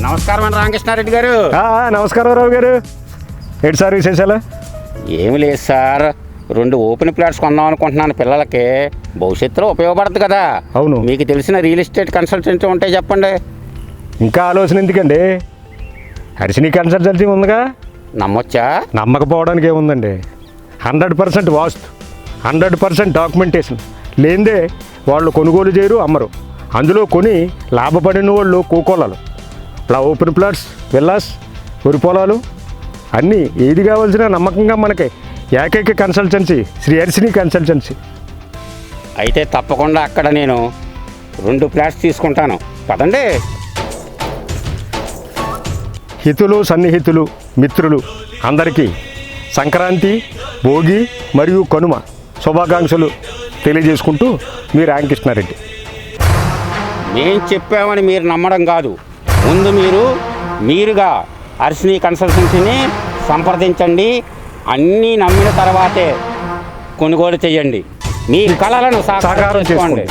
నమస్కారం అండి రామకృష్ణారెడ్డి గారు. నమస్కారం రావు గారు. ఏంటి సార్ విశేషాలు? ఏమి లేదు సార్. రెండు ఓపెన్ ప్లాట్స్ కొందాం అనుకుంటున్నాను పిల్లలకి. భవిష్యత్తులో ఉపయోగపడుతుంది కదా. అవును. మీకు తెలిసిన రియల్ ఎస్టేట్ కన్సల్టెంట్ ఉంటే చెప్పండి. ఇంకా ఆలోచన ఎందుకండి? హర్షిని కన్సల్టెన్సీ ఉందిగా? నమ్మొచ్చా? నమ్మకపోవడానికి ఏముందండి? Hundred percent vastu hundred percent documentation. లేనిదే వాళ్ళు కొనుగోలు చేయరు అమ్మరు. అందులో కొని లాభపడిన వాళ్ళు కోకోలాలు ఇలా ఓపెన్ ప్లాట్స్ విల్లాస్ వరి పొలాలు అన్నీ ఏది కావాల్సిన నమ్మకంగా మనకి ఏకైక కన్సల్టెన్సీ శ్రీ హర్షిని కన్సల్టెన్సీ అయితే తప్పకుండా అక్కడ నేను రెండు ప్లాట్స్ తీసుకుంటాను. పదండి. హితులు సన్నిహితులు మిత్రులు అందరికీ సంక్రాంతి భోగి మరియు కనుమ శుభాకాంక్షలు తెలియజేసుకుంటూ మీ రామకృష్ణారెడ్డి. మేం చెప్పామని మీరు నమ్మడం కాదు. ముందు మీరు మీరుగా అర్షిని కన్సల్టెన్సీని సంప్రదించండి. అన్నీ నమ్మిన తర్వాతే కొనుగోలు చేయండి. మీ కళలను సాకారం చేసుకోండి.